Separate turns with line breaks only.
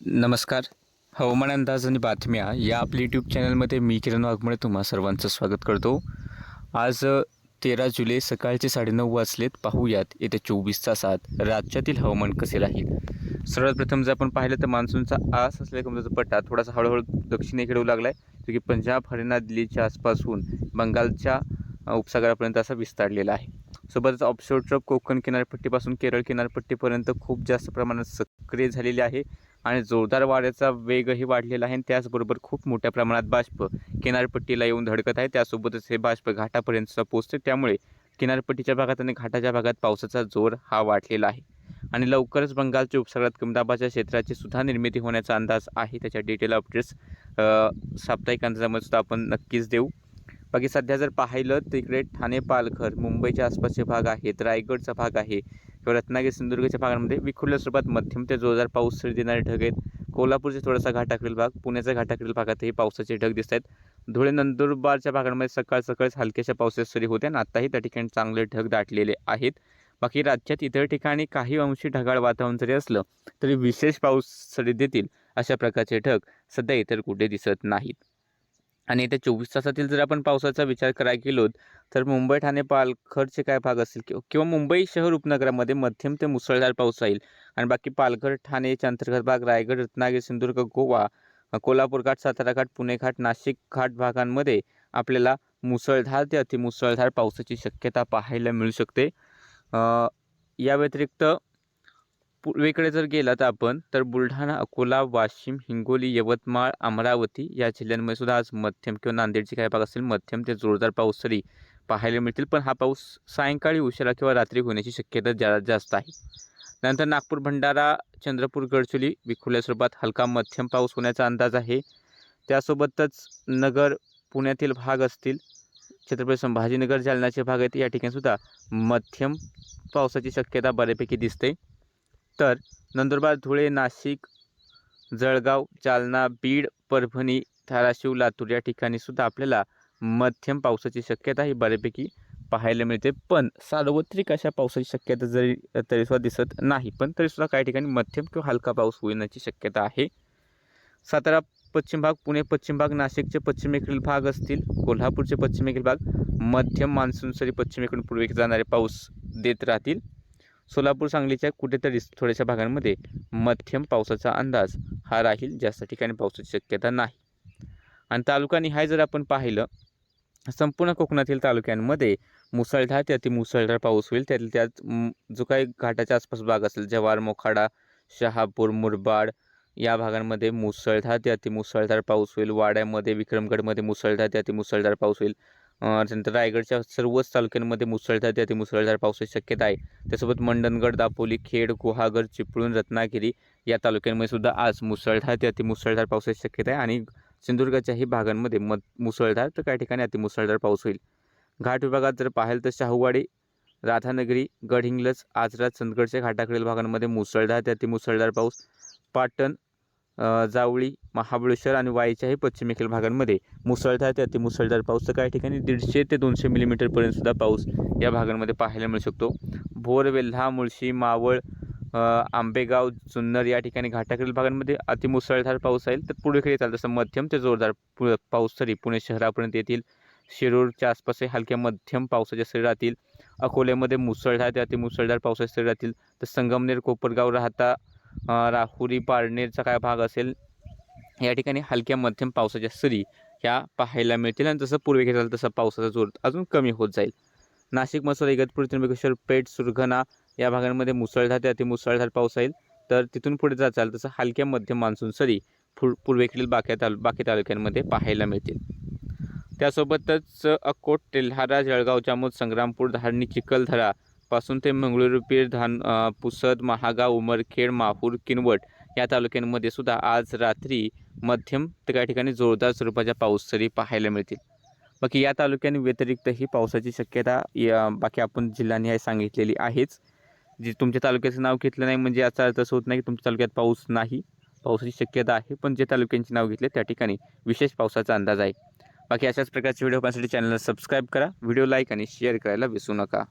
नमस्कार. हवामान अंदाज आणि बातम्या या आपल्या यूट्यूब चॅनलमध्ये मी किरण वाघमळे तुम्हा सर्वांचं स्वागत करतो. आज तेरा जुलै सकाळचे साडेनऊ वाजलेत. पाहूयात येत्या चोवीस तासात राज्यातील हवामान कसे राहील. सर्वात प्रथम जर आपण पाहिलं तर मान्सूनचा आस असलेला कमजोरचा पट्टा थोडासा हळूहळू दक्षिणेकडे येऊ लागला आहे जो की पंजाब हरियाणा दिल्लीच्या आसपासून बंगालच्या उपसागरापर्यंत असा विस्तारलेला आहे. सोबतच ऑफशोर ट्रप कोकण किनारपट्टीपासून केरळ किनारपट्टीपर्यंत खूप जास्त प्रमाणात सक्रिय झालेली आहे. आणि जोरदार वाऱ्याचा वेगही वाढलेला आहे आणि त्याचबरोबर खूप मोठ्या प्रमाणात बाष्प किनारपट्टीला येऊन धडकत आहे. त्यासोबतच हे बाष्प घाटापर्यंत पोहोचते. त्यामुळे किनारपट्टीच्या भागात आणि घाटाच्या भागात पावसाचा जोर हा वाढलेला आहे. आणि लवकरच बंगालच्या उपसागरात कमदाबाच्या क्षेत्राची सुद्धा निर्मिती होण्याचा अंदाज आहे. त्याच्या डिटेल अपडेट्स साप्ताहिक अंदाजामध्ये सुद्धा आपण नक्कीच देऊ. बाकी सध्या जर पाहिलं तर इकडे ठाणे पालघर मुंबईच्या आसपासचे भाग आहेत. रायगडचा भाग आहे. किंवा रत्नागिरी सिंधुदुर्गच्या भागांमध्ये विखुरल्या स्वरूपात मध्यम ते जोरदार पाऊस सरी देणारे ढग आहेत. कोल्हापूरचे थोडासा घाटाकडील भाग पुण्याच्या घाटाकडील भागातही पावसाचे ढग दिसत आहेत. धुळे नंदुरबारच्या भागांमध्ये सकाळ सकाळीच हलक्याशा पावसाच्या सरी होत्या आणि आत्ताही त्या ठिकाणी चांगले ढग दाटलेले आहेत. बाकी राज्यात इतर ठिकाणी काही अंशी ढगाळ वातावरण जरी असलं तरी विशेष पाऊस सरी देतील अशा प्रकारचे ढग सध्या इतर कुठे दिसत नाहीत. आणि येत्या चोवीस तासातील जर आपण पावसाचा विचार करायला गेलो तर मुंबई ठाणे पालघरचे काय भाग असतील किंवा किंवा मुंबई शहर उपनगरामध्ये मध्यम ते मुसळधार पाऊस राहील. आणि बाकी पालघर ठाणेच्या अंतर्गत भाग रायगड रत्नागिरी सिंधुदुर्ग गोवा कोल्हापूर घाट सातारा घाट पुणे घाट नाशिक घाट भागांमध्ये आपल्याला मुसळधार ते अतिमुसळधार पावसाची शक्यता पाहायला मिळू शकते. या व्यतिरिक्त पूर्वेकडे जर गेलात आपण तर बुलढाणा अकोला वाशिम हिंगोली यवतमाळ अमरावती या जिल्ह्यांमध्ये सुद्धा आज मध्यम किंवा नांदेडचे काही भाग असतील मध्यम ते जोरदार पाऊस तरी पाहायला मिळतील. पण हा पाऊस सायंकाळी उशिरा किंवा रात्री होण्याची शक्यता जा जास्त आहे. नंतर नागपूर भंडारा चंद्रपूर गडचिरोली विखुरल्या स्वरूपात हलका मध्यम पाऊस होण्याचा अंदाज आहे. त्यासोबतच नगर पुण्यातील भाग असतील छत्रपती संभाजीनगर जालनाचे भाग आहेत या ठिकाणीसुद्धा मध्यम पावसाची शक्यता बऱ्यापैकी दिसते. तर नंदुरबार धुळे नाशिक जळगाव जालना बीड परभणी धाराशिव लातूर या ठिकाणी सुद्धा आपल्याला मध्यम पावसाची शक्यता ही बऱ्यापैकी पाहायला मिळते. पण सार्वत्रिक अशा पावसाची शक्यता जरी तरीसुद्धा दिसत नाही पण तरीसुद्धा काही ठिकाणी मध्यम किंवा हलका पाऊस होण्याची शक्यता आहे. सातारा पश्चिम भाग पुणे पश्चिम भाग नाशिकचे पश्चिमेकडील भाग असतील कोल्हापूरचे पश्चिमेकडील भाग मध्यम मान्सून सरी पश्चिमेकडून पूर्वेकडे जाणारे पाऊस देत राहतील. सोलापूर सांगलीच्या कुठेतरी थोड्याशा भागांमध्ये मध्यम पावसाचा अंदाज हा राहील जास्त ठिकाणी पावसाची शक्यता नाही. आणि तालुकानिहाय जर आपण पाहिलं संपूर्ण कोकणातील तालुक्यांमध्ये मुसळधार ते अतिमुसळधार पाऊस होईल. त्यातील त्यात जो काही घाटाच्या आसपास भाग असेल जव्हार मोखाडा शहापूर मुरबाड या भागांमध्ये मुसळधार ते अतिमुसळधार पाऊस होईल. वाड्यामध्ये विक्रमगडमध्ये मुसळधार ते अतिमुसळधार पाऊस होईल. त्यानंतर रायगडच्या सर्वच तालुक्यांमध्ये मुसळधार ते अतिमुसळधार पावसाची शक्यता आहे. त्यासोबत मंडणगड दापोली खेड गुहागर चिपळूण रत्नागिरी या तालुक्यांमध्ये सुद्धा आज मुसळधार ते अतिमुसळधार पावसाची शक्यता आहे. आणि सिंधुदुर्गाच्याही भागांमध्ये मत मुसळधार तर काही ठिकाणी अतिमुसळधार पाऊस होईल. घाट विभागात जर पाहिलं तर शाहूवाडी राधानगरी गडहिंग्लज आजरा चंदगडच्या घाटाकडील भागांमध्ये मुसळधार ते अतिमुसळधार पाऊस. पाटण जावळी महाबळेश्वर आणि वाईच्याही पश्चिमेकडील भागांमध्ये मुसळधार ते अतिमुसळधार पाऊस तर काही ठिकाणी दीडशे ते दोनशे मिलीमीटरपर्यंतसुद्धा पाऊस या भागांमध्ये पाहायला मिळू शकतो. भोर वेल्हा मुळशी मावळ आंबेगाव जुन्नर या ठिकाणी घाटाकडील भागांमध्ये अतिमुसळधार पाऊस राहील तर पुढेकडे चालतं तसं मध्यम ते जोरदार पु पाऊस तरी पुणे शहरापर्यंत येतील. शिरूरच्या आसपासही हलक्या मध्यम पावसाच्या सरी राहतील. अकोल्यामध्ये मुसळधार ते अतिमुसळधार पावसाच्या सरी राहतील. तर संगमनेर कोपरगाव राहता राहुरी पारनेरचा काय भाग असेल? या ठिकाणी हलक्या मध्यम पावसाच्या सरी ह्या पाहायला मिळतील आणि जसं पूर्वेकडे झालं तसं पावसाचा जोर अजून कमी होत जाईल. नाशिक मसोर इगतपुरी त्र्यंबकेश्वर पेठ सुरघना या भागांमध्ये मुसळधार ते अतिमुसळधार पाऊस येईल. तर तिथून पुढे जात चाल तसं हलक्या मध्यम मान्सून सरी फु पूर्वेकडील बाकी तालु बाकी तालुक्यांमध्ये पाहायला मिळतील. त्यासोबतच अकोट तेल्हारा जळगाव जामोद संग्रामपूर धारणी चिखलदरा पासून ते मंगळुरू पीर धान पुसद महागाव उमरखेड माहूर किनवट या तालुक्यांमध्ये सुद्धा आज रात्री मध्यम तर काही ठिकाणी जोरदार स्वरूपाच्या पाऊस सरी पाहायला मिळतील. बाकी या तालुक्यांनी व्यतिरिक्तही पावसाची शक्यता या बाकी आपण जिल्ह्यानिहाय सांगितलेली आहेच. जे तुमच्या तालुक्याचं नाव घेतलं नाही म्हणजे याचा अर्थ असं होत नाही की तुमच्या तालुक्यात पाऊस नाही. पावसाची शक्यता आहे पण जे तालुक्यांचे नाव घेतले त्या ठिकाणी विशेष पावसाचा अंदाज आहे. बाकी अशाच प्रकारचे व्हिडिओ पाहण्यासाठी चॅनलला सबस्क्राईब करा व्हिडिओ लाईक आणि शेअर करायला विसरू नका.